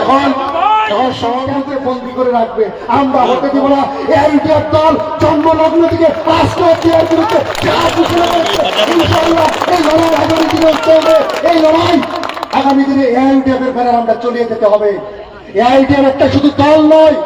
এখন এখন সভাপতি বন্দি করে রাখবে আমরা হতে দিব না। এআইটিআর দল জন্মলগ্ন থেকে রাষ্ট্র এর বিরুদ্ধে যা ঘোষণা করেছে ইনশাআল্লাহ এই লড়াই আগামী দিনে চলবে এই লড়াই আগামী দিনে এআইটিএফ এর ব্যানার আমরা চলিয়ে যেতে হবে। একটা শুধু দল নয়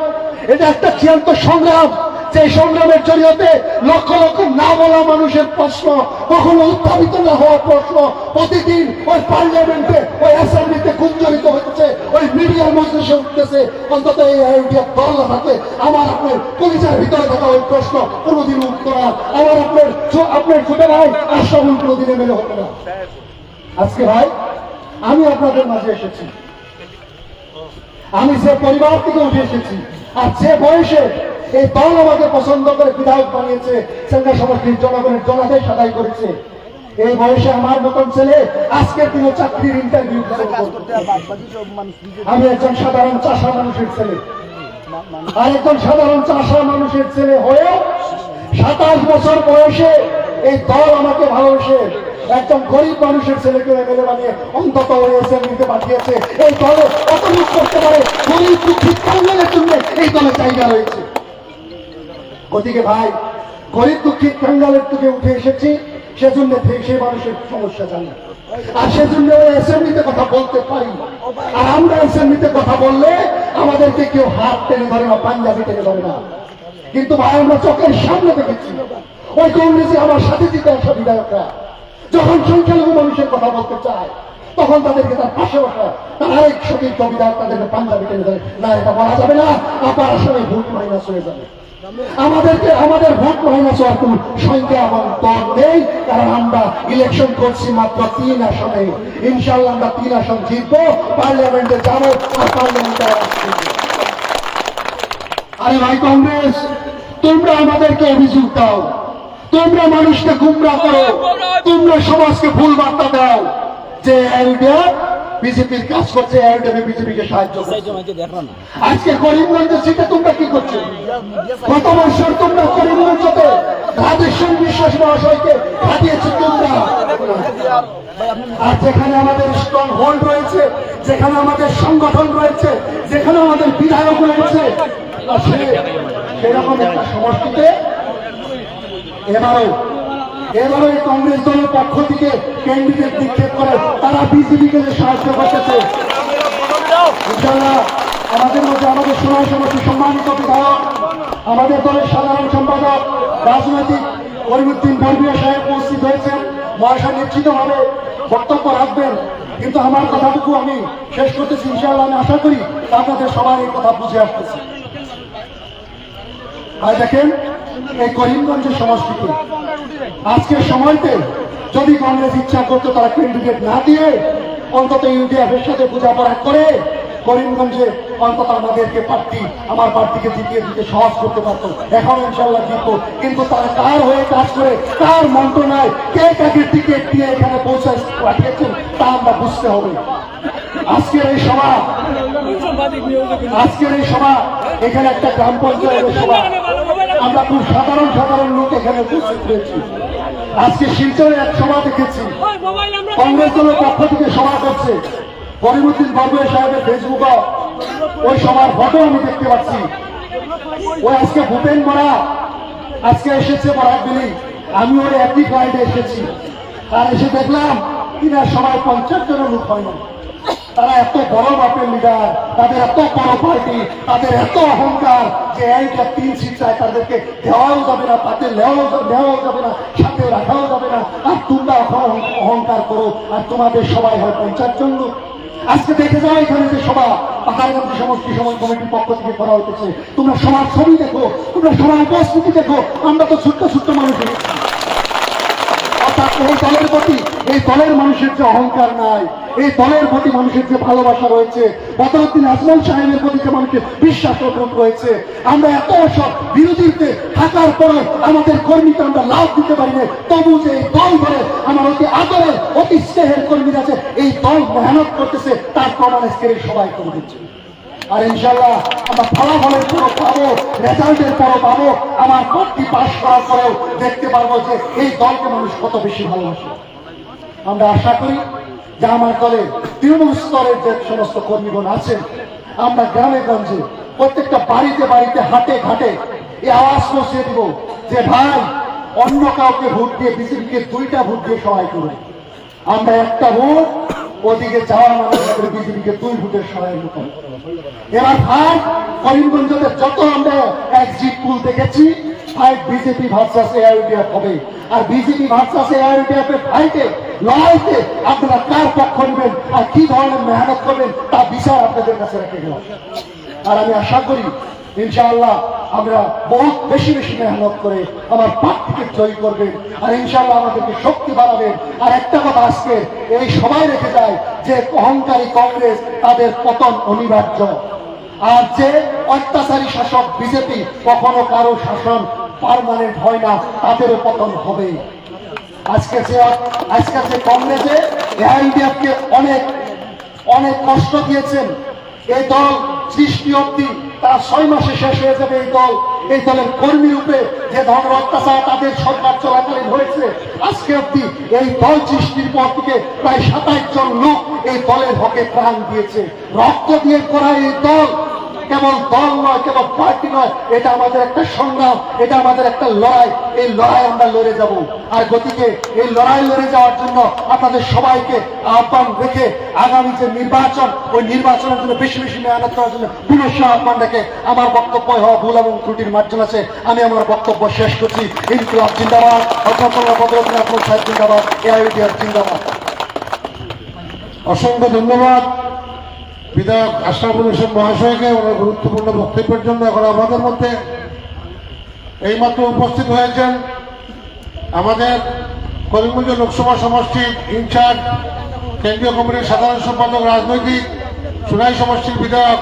এটা একটা চিরন্ত সংগ্রাম। যে সংগ্রামের জড়িয়তে লক্ষ লক্ষ না বলা মানুষের প্রশ্ন, কখনো উত্থাপিত না হওয়ার প্রশ্ন, প্রতিদিন ওই পার্লামেন্টে, ওই অ্যাসেম্বলিতে গুঞ্জরিত হচ্ছে, ওই মিডিয়ার মধ্যে সে উঠতেছে, অন্তত এই আইডিয়া দল না থাকলে আমার আপনার কলিজার ভিতরে থাকা ওই প্রশ্ন কোনোদিন উঠতো না। আমার আপনার আপনার ছোট ভাই আশ্রমণ কোনোদিনে মেলে হতো না। আজকে ভাই, আমি আপনাদের মাঝে এসেছি। আমি যে পরিবার থেকে উঠে এসেছি। আর যে বয়সে এই দল আমাকে পছন্দ করে বিধায়ক বানিয়েছে সেন্ট্রাল সমষ্টির জনগণের জনাদেশ আদায় করেছে। এই বয়সে আমার মতন ছেলে আজকের দিনে চাকরির ইন্টারভিউ আমি একজন সাধারণ চাষা মানুষের ছেলে। আর একজন সাধারণ চাষা মানুষের ছেলে হয়েও সাতাশ বছর বয়সে এই দল আমাকে ভালোবেসে একজন গরিব মানুষের ছেলেকে এমএলএ বানিয়ে অন্তত ওই অ্যাসেম্বলিতে পাঠিয়েছে। এই দলে কত করতে পারে গরিব দুঃখিত জন্য এই দলে জায়গা রয়েছে। ওদিকে ভাই, গরিব দুঃখিত কাঙ্গালের থেকে উঠে এসেছি, সেজন্য সেই মানুষের সমস্যা জানি। আর সেজন্য অ্যাসেম্বলিতে কথা বলতে পারি আর আমরা অ্যাসেম্বলিতে কথা বললে আমাদেরকে কেউ হাত টেনে ধরে না, পাঞ্জাবি টেনে ধরে না। কিন্তু ভাই, আমরা চোখের সামনে দেখেছি, ওই কংগ্রেসে আমার সাথে দিতে আসা বিধায়করা, যখন সংখ্যালঘু মানুষের কথা বলতে চায় তখন তাদেরকে তার পাশে বসা তার আরেক সতীর্থ বিধায়ক তাদেরকে পাঞ্জাবি টেনে ধরে, না, এটা বলা যাবে না, আপনার আসলে ভোট মাইনাস হয়ে যাবে। আমাদেরকে, আমাদের ভোট মাইনাস হওয়ার কোন সংখ্যা আমার দর নেই, কারণ আমরা ইলেকশন করছি মাত্র তিন আসনে। ইনশাল্লাহ আমরা তিন আসন জিতবো, পার্লামেন্টে যাব, আর পার্লামেন্টে আরে ভাই, কংগ্রেস, তোমরা আমাদেরকে অভিযোগ দাও। তোমরা মানুষকে গুমরা করো। তোমরা সমাজকে ভুল বার্তা দাও। যে এলডিএ বিজেপির কাজ করছে এলডিএ বিজেপিকে সাহায্য আজকে করিমগঞ্জের সিটে তোমরা কি করছ? গত বছর তোমরা করিমগঞ্জতে রাধেশ্বর বিশ্বাস মহাশয়কে হারিয়েছে তোমরা। আর যেখানে আমাদের স্ট্রং হোল্ড রয়েছে যেখানে আমাদের সংগঠন রয়েছে যেখানে আমাদের বিধায়ক রয়েছে সেরকম একটা সমষ্টিতে এবারও এই কংগ্রেস দলের পক্ষ থেকে ক্যান্ডিডেট নিক্ষেপ করে তারা বিজেপিকে সাহায্য করতেছে আমাদের মধ্যে আমাদের সময় সমস্ত সম্মানিত বিধায়ক আমাদের দলের সাধারণ সম্পাদক, রাজনৈতিক করিমুদ্দিন বর্মীয় সাহেব উপস্থিত হয়েছেন। মহাশয় নিশ্চিতভাবে বক্তব্য রাখবেন। কিন্তু আমার কথাটুকু আমি শেষ করতেছি। ইনশাআল্লাহ আমি আশা করি আপনাদের সবাই এই কথা বুঝে আসতেছে। আর দেখেন, এই করিমগঞ্জের সমষ্টিতে আজকের সময়তে যদি কংগ্রেস ইচ্ছা করতো তারা ক্যান্ডিডেট না দিয়ে অন্তত ইউডিএফ এর সাথে বোঝাপড়া করে করিমগঞ্জে অন্তত আমাদেরকে প্রার্থী, আমার প্রার্থীকে জিতিয়ে দিতে সহজ করতে পারতো। এখন ইনশাল্লাহ জিতবো। কিন্তু তারা কার হয়ে কাজ করে, কার মন্ত্রণায় কে কাকে টিকিট দিয়ে এখানে পৌঁছায় পাঠিয়েছেন তা আমরা বুঝতে হবে। আজকের এই সভা, আজকের এই সভা, এখানে একটা গ্রাম পঞ্চায়েতের সভা। আমরা খুব সাধারণ সাধারণ লোক এখানে উপস্থিত হয়েছি। আজকে শিলচরে এক সভা দেখেছি। কংগ্রেস দলের পক্ষ থেকে সভা করছে। করিমুদ্দিন বাবুয়া সাহেবের ফেসবুকে ওই সভার ফটো আমি দেখতে পাচ্ছি। ওই আজকে ভূপেন মরা আজকে এসেছে বরাকবিলি আমি ওর একই গাইডে এসেছি। আর এসে দেখলাম কিনা সবাই পঞ্চাশ জনের লোক হয় না তারা এত বড় বাপের লিডার তাদের এত বড় পার্টি তাদের এত অহংকার যে এইটা তিন সিট চায় তাদেরকে দেওয়াও যাবে না তাতে নেওয়াও যাবে না, সাথে রাখাও যাবে না। আর তোমরা অহংকার করো, আর তোমাদের সবাই হয় পঞ্চাশ জন লোক আজকে দেখে যাও এখানে যে সভা পাহাড়গঞ্জ সমষ্টি সময় কমিটির পক্ষ থেকে করা হয়েছে তোমরা সবার ছবি দেখো, তোমরা সবার উপস্থিতি দেখো, আমরা তো ছোট্ট ছোট্ট মানুষ এই দলের প্রতি, এই দলের মানুষের যে অহংকার নাই, এই দলের প্রতি মানুষের যে ভালোবাসা রয়েছে, বদরুদ্দিন আজমল সাহেবের প্রতি যে মানুষের বিশ্বাস রয়েছে আমরা এত সব বিরোধীতে থাকার পরে আমাদের কর্মীকে আমরা লাভ দিতে পারি না তবু যে এই দল ধরে আমার অতি আদরের অতি স্নেহের কর্মীরা আছে এই দল মেহনত করতেছে, তার প্রমাণ আজকের সবাই করে দিচ্ছে আর ইনশাল্লাহ আমরা ফলাফলের পরও পাবো, রেজাল্টের পরও পাবো, আমার ভর্তি পাশ করার পরেও দেখতে পারব যে এই দলকে মানুষ কত বেশি ভালোবাসে। আমরা আশা করি যে আমার দলের তৃণমূল স্তরের যে সমস্ত কর্মীগণ আছেন, আমরা গ্রামে গঞ্জে প্রত্যেকটা বাড়িতে বাড়িতে হাটে ঘাটে এই আওয়াজ পৌঁছে দিব যে ভাই, অন্য কাউকে ভোট দিয়ে, বিজেপিকে দুইটা ভোট দিয়ে সহায় করুন। আমরা একটা ভোট ওদিকে যাওয়ার মানুষ বিজেপিকে দুই ভোটের সহায় মতো এবার ভাই করিমগঞ্জে যত আমরা এক্সিট পুল দেখেছি ফাইট বিজেপি ভার্সাস এআইডিএফ হবে। আর বিজেপি ভার্সাস এআইডিএফ এর ফাইটে লড়াইতে আপনারা কার পক্ষ নেবেন আর কি ধরনের মেহনত করবেন তা বিচার আপনাদের কাছে রেখে গেলাম। আর আমি আশা করি ইনশাআল্লাহ আমরা বহুত বেশি বেশি মেহনত করে আমার প্রার্থীকে জয়ী করবেন আর ইনশাআল্লাহ আমাদেরকে শক্তি বাড়াবেন। আর একটা কথা আজকে এই সবাই রেখে যায় যে অহংকারী কংগ্রেস তাদের পতন অনিবার্য। আর যে অত্যাচারী শাসক বিজেপি কখনো কারও শাসন পারমানেন্ট হয় না, তাদেরও পতন হবে। আজকে যে আজকে যে কংগ্রেসে এআইডিএফকে অনেক অনেক কষ্ট দিয়েছেন। এই দল সৃষ্টি অব্দি তারা ছয় মাসে শেষ হয়ে যাবে এই দল। এই দলের কর্মী রূপে যে ধরনের অত্যাচার তাদের সরকার চলাকালীন হয়েছে, আজকে অব্দি এই দল সৃষ্টির পর থেকে প্রায় সাতাইশ জন লোক এই দলের হকে প্রাণ দিয়েছে। রক্ত দিয়ে করা এই দল কেবল দল নয়, কেবল পার্টি নয়, এটা আমাদের একটা সংগ্রাম, এটা আমাদের একটা লড়াই। এই লড়াই আমরা লড়ে যাব। আর গতিকে এই লড়াই লড়ে যাওয়ার জন্য আপনাদের সবাইকে আহ্বান রেখে আগামী যে নির্বাচন, ওই নির্বাচনের জন্য বেশি বেশি মেহনত করার জন্য পুনঃ আহ্বান রেখে আমার বক্তব্য হওয়া ভুল এবং ত্রুটির মার্জন আছে। আমি আমার বক্তব্য শেষ করছি। ইনকুলাব জিন্দাবাদ। অধ্যাপনা আহমদ সাহেব জিন্দাবাদ। এআইডিআর জিন্দাবাদ। অসংখ্য ধন্যবাদ। বিধায়ক আশরাফুল হোসেন মহাশয়কে ওনার গুরুত্বপূর্ণ বক্তব্যের জন্য এখন আমাদের মধ্যে এইমাত্র উপস্থিত হয়েছেন আমাদের করিমগঞ্জ লোকসভা সমষ্টির ইনচার্জ, কেন্দ্রীয় কমিটির সাধারণ সম্পাদক, রাজনৈতিক সুনাই সমষ্টির বিধায়ক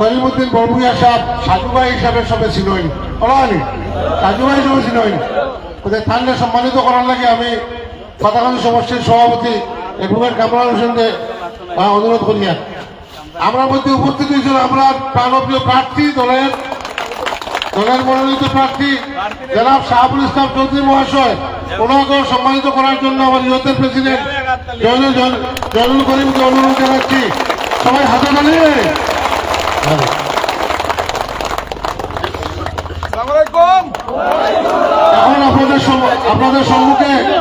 করিমুদ্দিন বরবুয়া সাহেব সাজুভাই হিসাবে সবে ছিলই ওলানি সাজুভাই হিসাবে ছিলই ওদের থানলে সম্মানিত করার লাগে আমি পাতাকান্দি সমষ্টির সভাপতি এডভোকেট কামরান হোসেনকে আহ, অনুরোধ করিয়া আমরা মধ্যে উপস্থিত হয়েছিল আমরা প্রাণপ্রিয় প্রার্থী দলের দলের মনোনীত প্রার্থী জনাব শাহাবুল ইসলাম চৌধুরী মহাশয়। ওনাকেও সম্মানিত করার জন্য আমার ইউথের প্রেসিডেন্ট জয়নুল করিমকে অনুরোধ জানাচ্ছি। সবাই হাতে তালি এখন আপনাদের আপনাদের সম্মুখে